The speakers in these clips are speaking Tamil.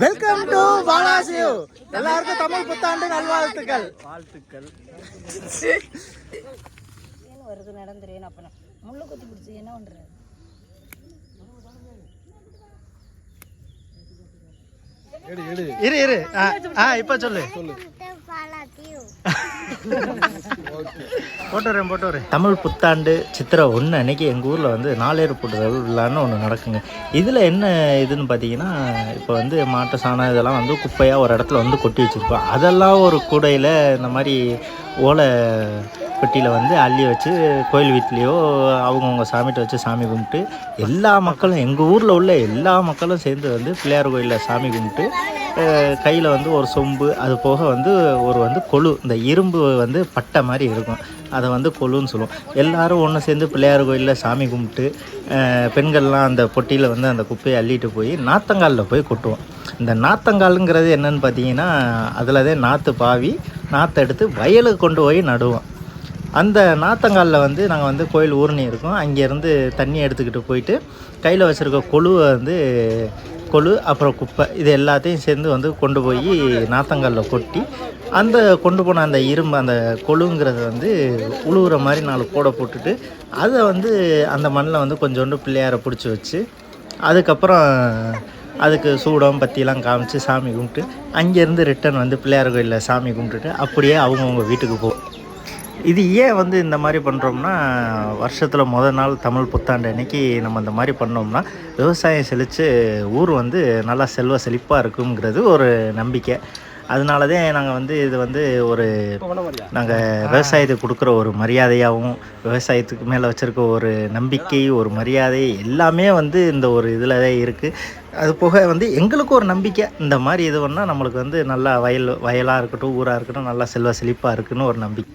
வெல்கம் டு பாலாசியு எல்லாருக்கும் தமிழ் புத்தாண்டு நல்வாழ்த்துக்கள். வாழ்த்துக்கள். வருது நடந்துரு அப்ப முள்ளு குத்தி பிடிச்சி என்ன பண்றது? இரு இரு. ஆ, இப்ப சொல்லு. போட்டு போட்டுறேன் போட்டுறேன் தமிழ் புத்தாண்டு சித்திரை ஒன்று அன்னைக்கு எங்கள் ஊரில் வந்து நாளேறு போட்டுதல் விழான்னு ஒன்று நடக்குங்க. இதில் என்ன இதுன்னு பார்த்தீங்கன்னா இப்போ வந்து மாட்டு சாணம் இதெல்லாம் வந்து குப்பையாக ஒரு இடத்துல வந்து கொட்டி வச்சுருப்போம். அதெல்லாம் ஒரு கூடையில் இந்த மாதிரி ஓலை பெட்டியில் வந்து அள்ளி வச்சு கோயில் வீட்லேயோ அவங்கவுங்க சாமிகிட்ட வச்சு சாமி கும்பிட்டு எல்லா மக்களும் எங்கள் ஊரில் உள்ள எல்லா மக்களும் சேர்ந்து வந்து பிள்ளையார் கோயிலில் சாமி கும்பிட்டு கையில் வந்து ஒரு சொம்பு அது போக வந்து ஒரு வந்து கொழு. இந்த இரும்பு வந்து பட்டை மாதிரி இருக்கும். அதை வந்து கொழுன்னு சொல்லுவோம். எல்லாரும் ஒன்று சேர்ந்து பிள்ளையார் கோயிலில் சாமி கும்பிட்டு பெண்கள்லாம் அந்த பொட்டியில் வந்து அந்த குப்பையை அள்ளிட்டு போய் நாத்தங்காலில் போய் கொட்டுவோம். இந்த நாத்தங்காலுங்கிறது என்னென்னு பார்த்தீங்கன்னா அதில் தான் நாற்று பாவி நாற்று எடுத்து வயலுக்கு கொண்டு போய் நடுவோம். அந்த நாத்தங்காலில் வந்து நாங்கள் வந்து கோயில் ஊரணி இருக்கோம். அங்கேருந்து தண்ணி எடுத்துக்கிட்டு போயிட்டு கையில் வச்சுருக்க கொழுவை வந்து கொழு அப்புறம் குப்பை இது எல்லாத்தையும் சேர்ந்து வந்து கொண்டு போய் நாத்தங்காலில் கொட்டி அந்த கொண்டு போன அந்த இரும்பு அந்த கொழுங்கிறத வந்து உழுவுற மாதிரி நாலு கூடை போட்டுட்டு அதை வந்து அந்த மண்ணில் வந்து கொஞ்சோண்டு பிள்ளையாரை பிடிச்சி வச்சு அதுக்கப்புறம் அதுக்கு சூடம் பத்தியெல்லாம் காமிச்சு சாமி கும்பிட்டு அங்கேருந்து ரிட்டர்ன் வந்து பிள்ளையார் கோயிலில் சாமி கும்பிட்டுட்டு அப்படியே அவங்கவுங்க வீட்டுக்கு போகும் இது ஏன் வந்து இந்த மாதிரி பண்ணுறோம்னா வருஷத்தில் முத நாள் தமிழ் புத்தாண்டு அன்னைக்கு நம்ம இந்த மாதிரி பண்ணோம்னா விவசாயம் செழித்து ஊர் வந்து நல்லா செல்வ செழிப்பாக இருக்குங்கிறது ஒரு நம்பிக்கை. அதனால தான் நாங்கள் வந்து இது வந்து ஒரு நாங்கள் விவசாயத்துக்கு கொடுக்குற ஒரு மரியாதையாகவும் விவசாயத்துக்கு மேலே வச்சுருக்க ஒரு நம்பிக்கை ஒரு மரியாதை எல்லாமே வந்து இந்த ஒரு இதில் தான் இருக்குது அது போக வந்து எங்களுக்கு ஒரு நம்பிக்கை. இந்த மாதிரி இது பண்ணால் நம்மளுக்கு வந்து நல்லா வயல் வயலாக இருக்கட்டும் ஊராக இருக்கட்டும் நல்லா செல்வ செழிப்பாக இருக்குன்னு ஒரு நம்பிக்கை.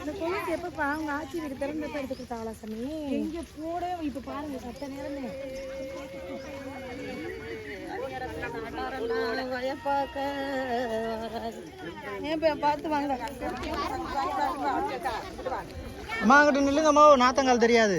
அந்த பொண்ணுக்கு எப்ப அவங்க ஆட்சி வீடு திறந்தப்ப எடுத்து கொடுத்தாங்களா சாமி? இங்க கூட இப்ப பாருங்க சத்த நேரமே. அம்மா அங்கிட்ட நில்லுங்கம்மா நாத்தங்கால் தெரியாது.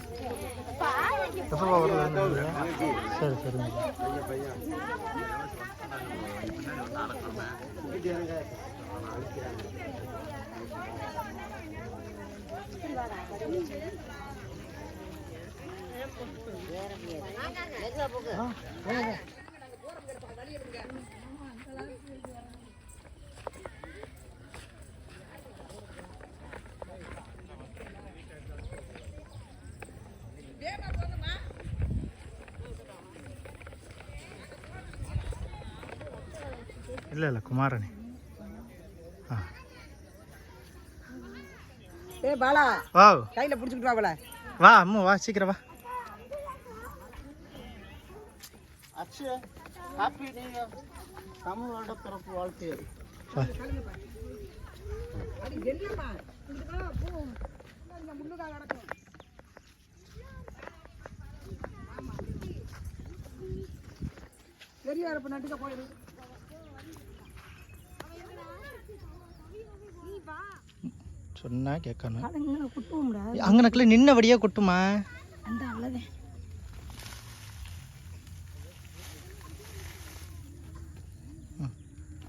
எப்பப்பா வருது சரி சரிங்க. ஆ, இல்லை இல்லை குமாரனே. ஆ. ஏ பாலா. வா கையில புடிச்சுக்கிட்டு வா பாலா. வா அம்மா வா சீக்கிரம் வா. அச்சு ஹாப்பி நியூ தமிழ் வருட பிறப்பு வாழ்த்துகள் பெரிய அரப்பு நட்டுக்க போயிடு சொன்னா கேட்கணும். அங்கனக்குள்ள நின்னபடியே கொட்டுமா? அந்த அவ்வளோதான்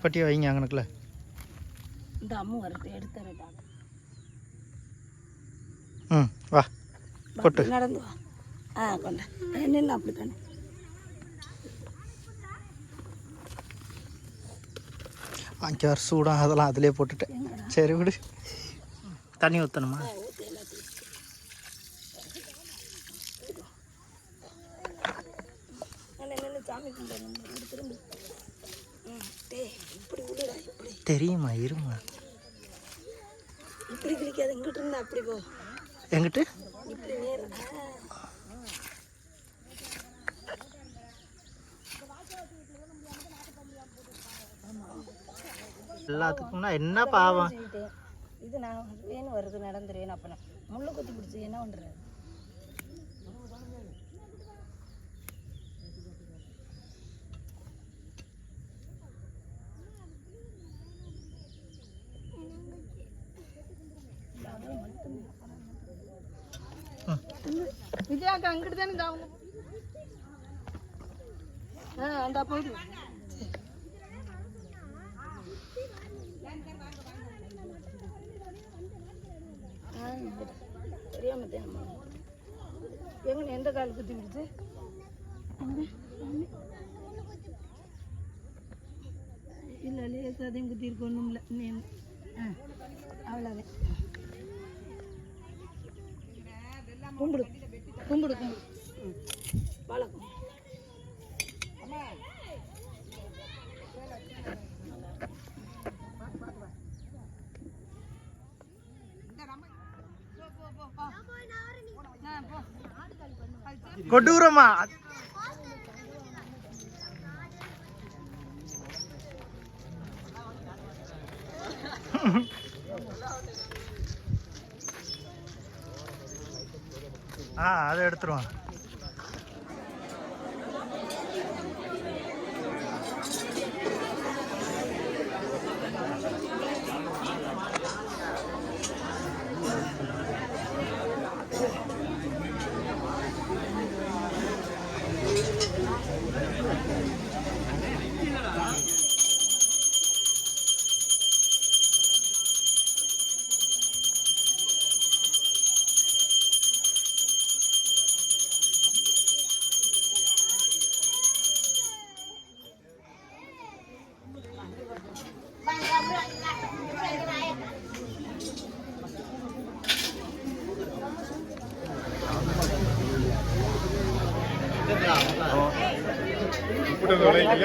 பட்டியை வைங்க அங்கனக்குள்ள இந்த அம்மு வரது எடுத்துறேன் ம் வா. கொட்டு. நடந்து வா. ஆ கொண்டா. நின்று அப்படி தானே அங்கே சூடாக அதெல்லாம் அதிலே போட்டுட்டேன். சரி விடு. தண்ணி ஊற்றணுமா தெரியுமா இருமா. இப்படி கிளிக்காது இங்கிட்டு இருந்தா அப்படி போ. எங்கிட்டு? இப்படி நேர் எல்லாத்துக்கும்னா என்ன பாவம்? இது நான் வேணும் வருது நடந்துருவேன் அப்போ நான் முள்ளு குத்தி பிடிச்சி என்ன பண்ணுறது விஜயாக்கா அங்கிட்டு தானே அந்த போயிடு. ஆ இங்கிட்டு. எங்க எந்த கால் குத்தி விடுச்சு இல்லை லேசாதையும் குத்தி இருக்கு ஒன்றும் இல்லை இன்னும் ஆ அவ்வளோதான் கும்பிடு. கும்பிடு கும்பிடு. கொடூரமா? ஆ அதை எடுத்துருவான்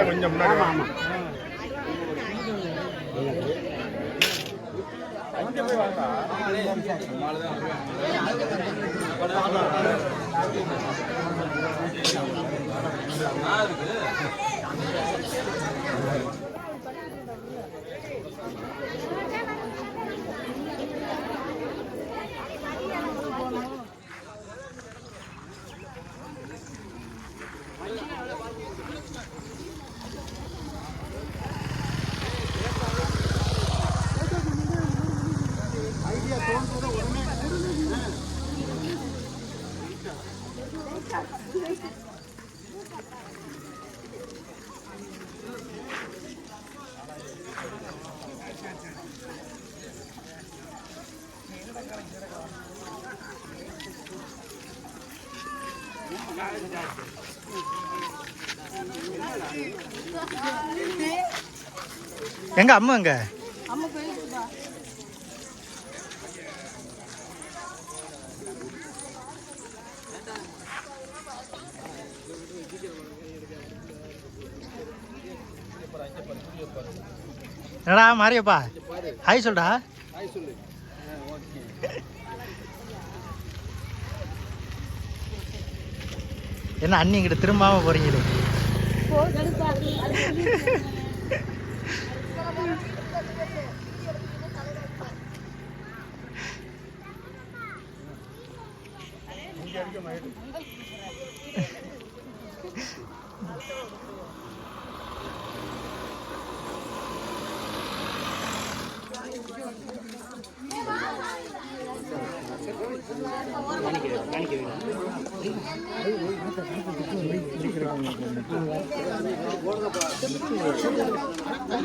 கொஞ்சம் முன்னாடி வா. எங்க அம்மா எங்க? அம்மா என்னடா மாரியப்பா? ஹாய் சொல்டா என்ன அண்ணி இங்கிட்ட திரும்பாம போறீங்களே? இங்கே அடிக்க மாட்டேன்.